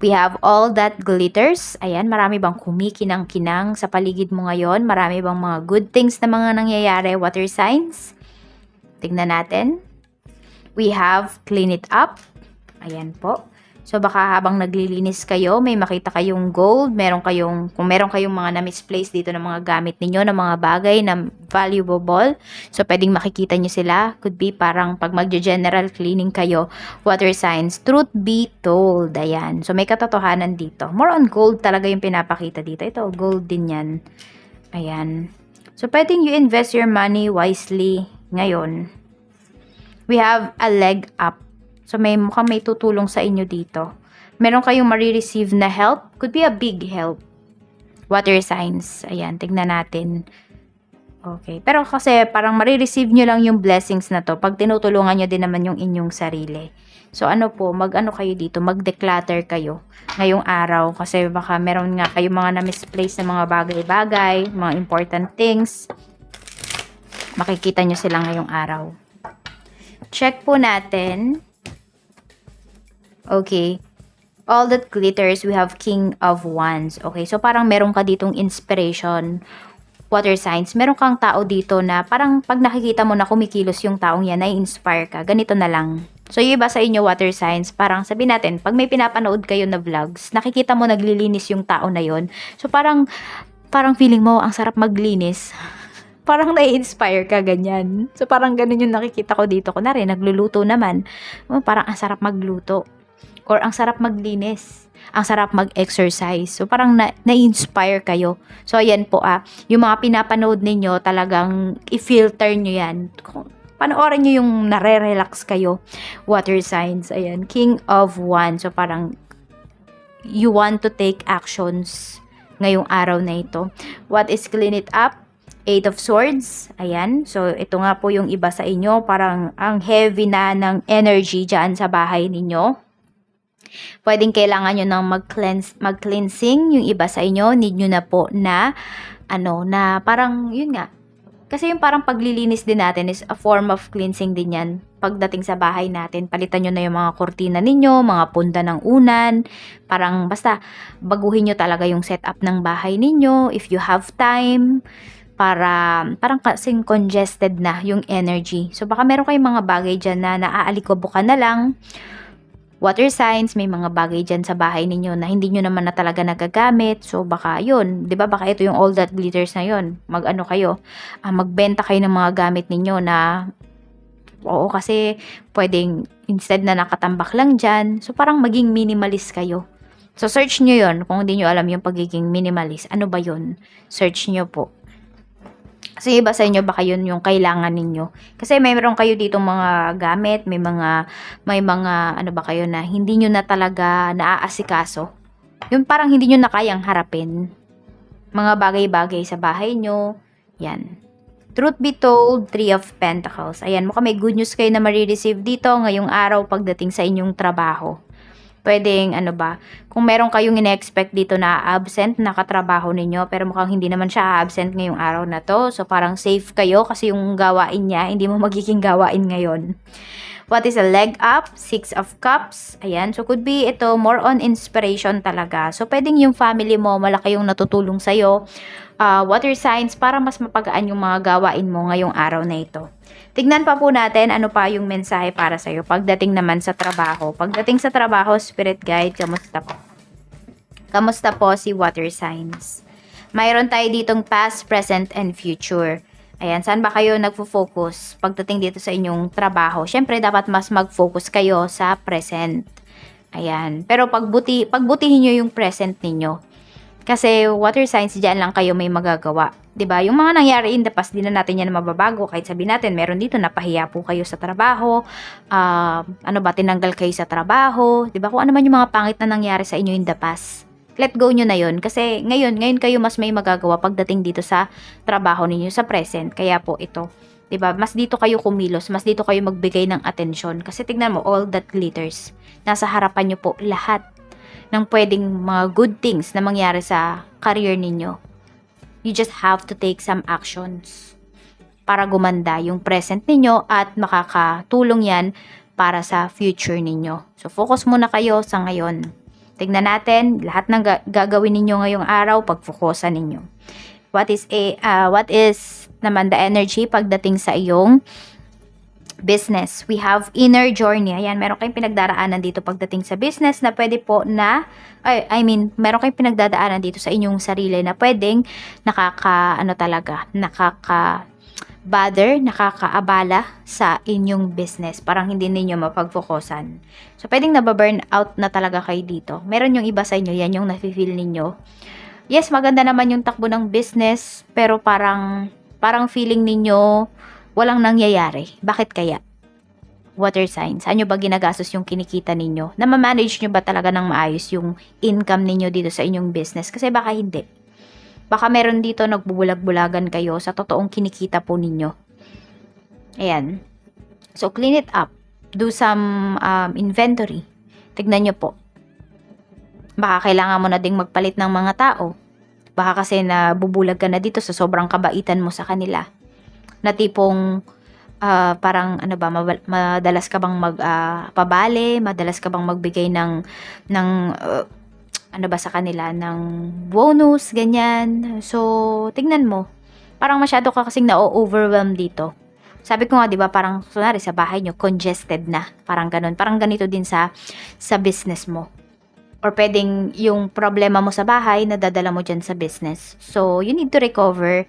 We have all that glitters. Ayan, marami bang kumikinang-kinang sa paligid mo ngayon? Marami bang mga good things na mga nangyayari? Water signs? Tignan natin. We have clean it up. Ayan po. So baka habang naglilinis kayo, may makita kayong gold, meron kayong kung meron kayong mga na-misplace dito ng mga gamit ninyo, ng mga bagay na valuable, so pwedeng makikita nyo sila. Could be parang pag magjo-general cleaning kayo, water signs. Truth be told, ayan. So may katotohanan dito. More on gold talaga yung pinapakita dito. Ito, gold din yan. Ayan. So pwedeng you invest your money wisely ngayon. We have a leg up So may mukhang may tutulong sa inyo dito. Meron kayong marireceive na help. Could be a big help. Water signs. Ayan, tignan natin. Okay. Pero kasi parang marireceive nyo lang yung blessings na to pag tinutulungan nyo din naman yung inyong sarili. So ano po, mag-ano kayo dito, mag-declutter kayo ngayong araw kasi baka meron nga kayong mga na-misplace na mga bagay-bagay, mga important things. Makikita nyo sila ngayong araw. Check po natin Okay. All that glitters, we have King of Wands. Okay, so parang meron ka ditong inspiration, water signs. Meron kang tao dito na parang pag nakikita mo na kumikilos yung taong yan, na-inspire ka. Ganito na lang. So, yung iba sa inyo, water signs, parang sabi natin, pag may pinapanood kayo na vlogs, nakikita mo naglilinis yung tao na yon So, parang, parang feeling mo, ang sarap maglinis parang nai-inspire ka ganyan. So parang ganun yung nakikita ko dito. Kunwari, nagluluto naman. Oh, parang ang sarap magluto or ang sarap maglinis, ang sarap mag-exercise. So parang na- na-inspire kayo. So ayan po ah, yung mga pinapanood ninyo talagang i-filter nyo yan. Panoorin nyo yung nare-relax kayo. Water signs, ayan. King of Wands. So parang you want to take actions ngayong araw na ito. What is clean it up? Eight of Swords. Ayan. So, ito nga po yung iba sa inyo. Parang ang heavy na ng energy dyan sa bahay ninyo Pwedeng kailangan nyo ng mag-cleanse, mag-cleansing. Yung iba sa inyo, need nyo na po na, ano, na parang, yun nga, kasi yung parang paglilinis din natin is a form of cleansing din yan. Pagdating sa bahay natin, palitan nyo na yung mga kortina ninyo, mga punda ng unan. Parang basta baguhin nyo talaga yung setup ng bahay ninyo if you have time para parang kasing congested na yung energy. So baka meron kayong mga bagay dyan na naaalikobo na lang water signs, may mga bagay dyan sa bahay ninyo na hindi nyo naman na talaga nagagamit. So, baka yun, di ba? Baka ito yung all that glitters na yun. Mag-ano kayo, uh, magbenta kayo ng mga gamit ninyo na oo kasi pwedeng instead na nakatambak lang dyan. So, parang maging minimalist kayo. So, search nyo yon kung hindi nyo alam yung pagiging minimalist. Ano ba yun? Search nyo po. Kasi iba sa inyo baka yun yung kailangan ninyo. Kasi mayroon kayo dito mga gamit, may mga may mga ano ba kayo na hindi niyo na talaga naaasikaso. Yung parang hindi niyo na kayang harapin. Mga bagay-bagay sa bahay nyo. Yan. Truth be told, Three of Pentacles. Ayan, mukhang may good news kayo na marireceive dito ngayong araw pagdating sa inyong trabaho pwedeng ano ba, kung meron kayong ine-expect dito na absent na katrabaho ninyo, pero mukhang hindi naman siya absent ngayong araw na to. So parang safe kayo kasi yung gawain niya, hindi mo magiging gawain ngayon. What is a leg up? Six of Cups. Ayan. So, could be ito more on inspiration talaga. So, pwedeng yung family mo, malaki yung natutulong sa'yo. Uh, water signs para mas mapagaan yung mga gawain mo ngayong araw na ito. Tignan pa po natin ano pa yung mensahe para sa'yo pagdating naman sa trabaho. Pagdating sa trabaho, spirit guide, kamusta po? Kamusta po si water signs? Mayroon tayo ditong past, present, and future. Ayan, saan ba kayo nagfo-focus pagdating dito sa inyong trabaho? Siyempre, dapat mas mag-focus kayo sa present. Ayan. Pero pagbuti, pagbutihin nyo yung present ninyo. Kasi water signs, dyan lang kayo may magagawa. ba diba? Yung mga nangyari in the past, di na natin yan mababago. Kahit sabi natin, meron dito, napahiya po kayo sa trabaho. Uh, ano ba, tinanggal kayo sa trabaho. ba diba? Kung ano man yung mga pangit na nangyari sa inyo in the past let go nyo na yun. Kasi ngayon, ngayon kayo mas may magagawa pagdating dito sa trabaho ninyo, sa present. Kaya po ito, 'di ba? Mas dito kayo kumilos, mas dito kayo magbigay ng atensyon kasi tignan mo all that glitters. Nasa harapan nyo po lahat ng pwedeng mga good things na mangyari sa career ninyo. You just have to take some actions para gumanda yung present ninyo at makakatulong yan para sa future ninyo. So focus muna kayo sa ngayon. Tignan natin lahat ng ga- gagawin ninyo ngayong araw, pagfokusan ninyo. What is a uh, what is naman the energy pagdating sa iyong business. We have inner journey. Ayan, meron kayong pinagdaraanan dito pagdating sa business na pwede po na, ay, I mean, meron kayong pinagdadaanan dito sa inyong sarili na pwedeng nakaka, ano talaga, nakaka, bother, nakakaabala sa inyong business. Parang hindi ninyo mapagfokusan. So, pwedeng nababurn out na talaga kayo dito. Meron yung iba sa inyo, yan yung nafe-feel ninyo. Yes, maganda naman yung takbo ng business, pero parang, parang feeling ninyo, walang nangyayari. Bakit kaya? Water signs. Saan nyo ba ginagastos yung kinikita ninyo? Na manage nyo ba talaga ng maayos yung income ninyo dito sa inyong business? Kasi baka hindi. Baka meron dito nagbubulag-bulagan kayo sa totoong kinikita po ninyo. Ayan. So, clean it up. Do some um, inventory. Tignan nyo po. Baka kailangan mo na ding magpalit ng mga tao. Baka kasi nabubulag ka na dito sa sobrang kabaitan mo sa kanila na tipong ah, parang ano ba madalas ka bang mag ah, pabale, madalas ka bang magbigay ng ng ah, ano ba sa kanila ng bonus ganyan. So tingnan mo. Parang masyado ka kasing na-overwhelm dito. Sabi ko nga 'di ba parang kunwari sa bahay nyo congested na. Parang ganun. Parang ganito din sa sa business mo. Or pwedeng yung problema mo sa bahay nadadala mo dyan sa business. So you need to recover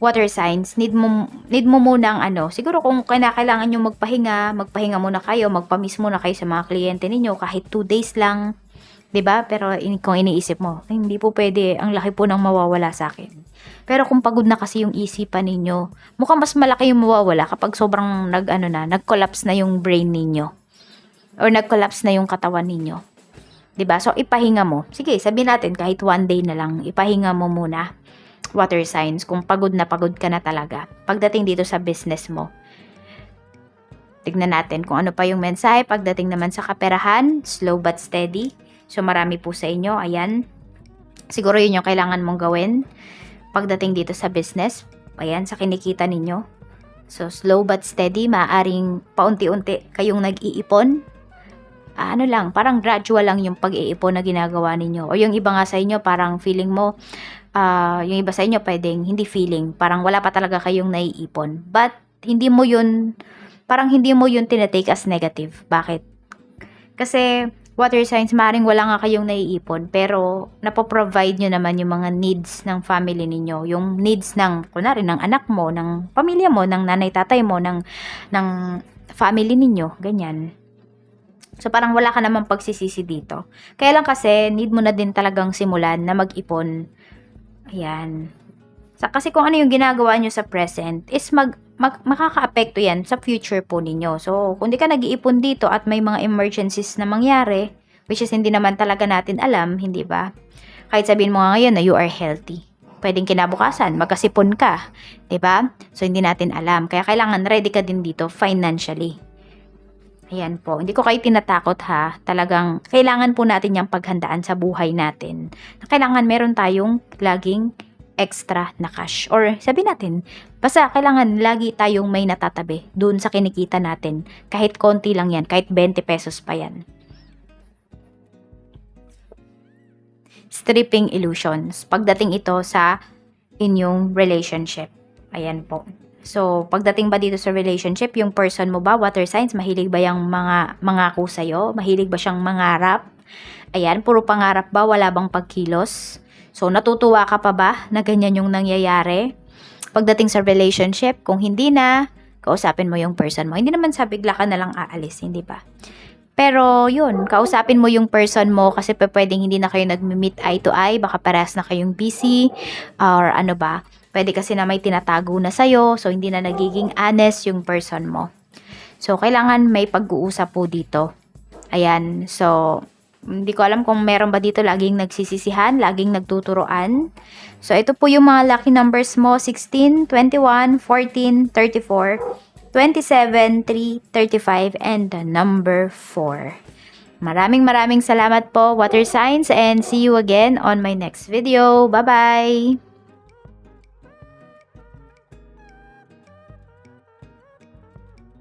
water signs, need mo, need mo muna ang ano, siguro kung kailangan nyo magpahinga, magpahinga muna kayo, magpamis muna kayo sa mga kliyente ninyo, kahit 2 days lang, 'di ba Pero in, kung iniisip mo, "Ay, hindi po pwede, ang laki po ng mawawala sa akin. Pero kung pagod na kasi yung isipan ninyo, mukhang mas malaki yung mawawala kapag sobrang nag, ano na, nag-collapse na yung brain ninyo. Or nag-collapse na yung katawan ninyo. 'Di ba So, ipahinga mo. Sige, sabihin natin, kahit one day na lang, ipahinga mo muna water signs kung pagod na pagod ka na talaga pagdating dito sa business mo. Tignan natin kung ano pa yung mensahe pagdating naman sa kaperahan, slow but steady. So marami po sa inyo, ayan. Siguro yun yung kailangan mong gawin pagdating dito sa business. Ayan, sa kinikita ninyo. So slow but steady, maaring paunti-unti kayong nag-iipon. Ah, ano lang, parang gradual lang yung pag-iipon na ginagawa ninyo. O yung iba nga sa inyo, parang feeling mo, ah, yung iba sa inyo pwedeng hindi feeling, parang wala pa talaga kayong naiipon. But hindi mo yun, parang hindi mo yun tinatake as negative. Bakit? Kasi water signs, maaaring wala nga kayong naiipon, pero napoprovide nyo naman yung mga needs ng family ninyo. Yung needs ng, kunwari, ng anak mo, ng pamilya mo, ng nanay, tatay mo, ng, ng family ninyo, ganyan. So parang wala ka namang pagsisisi dito. Kaya lang kasi, need mo na din talagang simulan na mag-ipon Ayan. Sa, kasi kung ano yung ginagawa nyo sa present is mag, mag makaka-apekto yan sa future po ninyo. So, kung di ka nag-iipon dito at may mga emergencies na mangyari, which is hindi naman talaga natin alam, hindi ba? Kahit sabihin mo nga ngayon na you are healthy. Pwedeng kinabukasan, magkasipon ka. 'di ba? So, hindi natin alam. Kaya kailangan ready ka din dito financially. Ayan po. Hindi ko kayo tinatakot ha. Talagang kailangan po natin yung paghandaan sa buhay natin. Kailangan meron tayong laging extra na cash. Or sabi natin, basta kailangan lagi tayong may natatabi dun sa kinikita natin. Kahit konti lang yan, kahit 20 pesos pa yan. Stripping illusions. Pagdating ito sa inyong relationship. Ayan po. So, pagdating ba dito sa relationship, yung person mo ba, water signs, mahilig ba yung mga mangako sa'yo? Mahilig ba siyang mangarap? Ayan, puro pangarap ba? Wala bang pagkilos? So, natutuwa ka pa ba na ganyan yung nangyayari? Pagdating sa relationship, kung hindi na, kausapin mo yung person mo. Hindi naman sa bigla ka na lang aalis, hindi ba? Pero yun, kausapin mo yung person mo kasi pwedeng hindi na kayo nag-meet eye to eye, baka parehas na kayong busy or ano ba. Pwede kasi na may tinatago na sa'yo, so hindi na nagiging honest yung person mo. So, kailangan may pag-uusap po dito. Ayan, so, Hindi ko alam kung meron ba dito laging nagsisisihan, laging nagtuturoan. So, ito po yung mga lucky numbers mo. 16, 21, 14, 34, 27, 3, 35, and the number 4. Maraming maraming salamat po, water signs, and see you again on my next video. Bye-bye!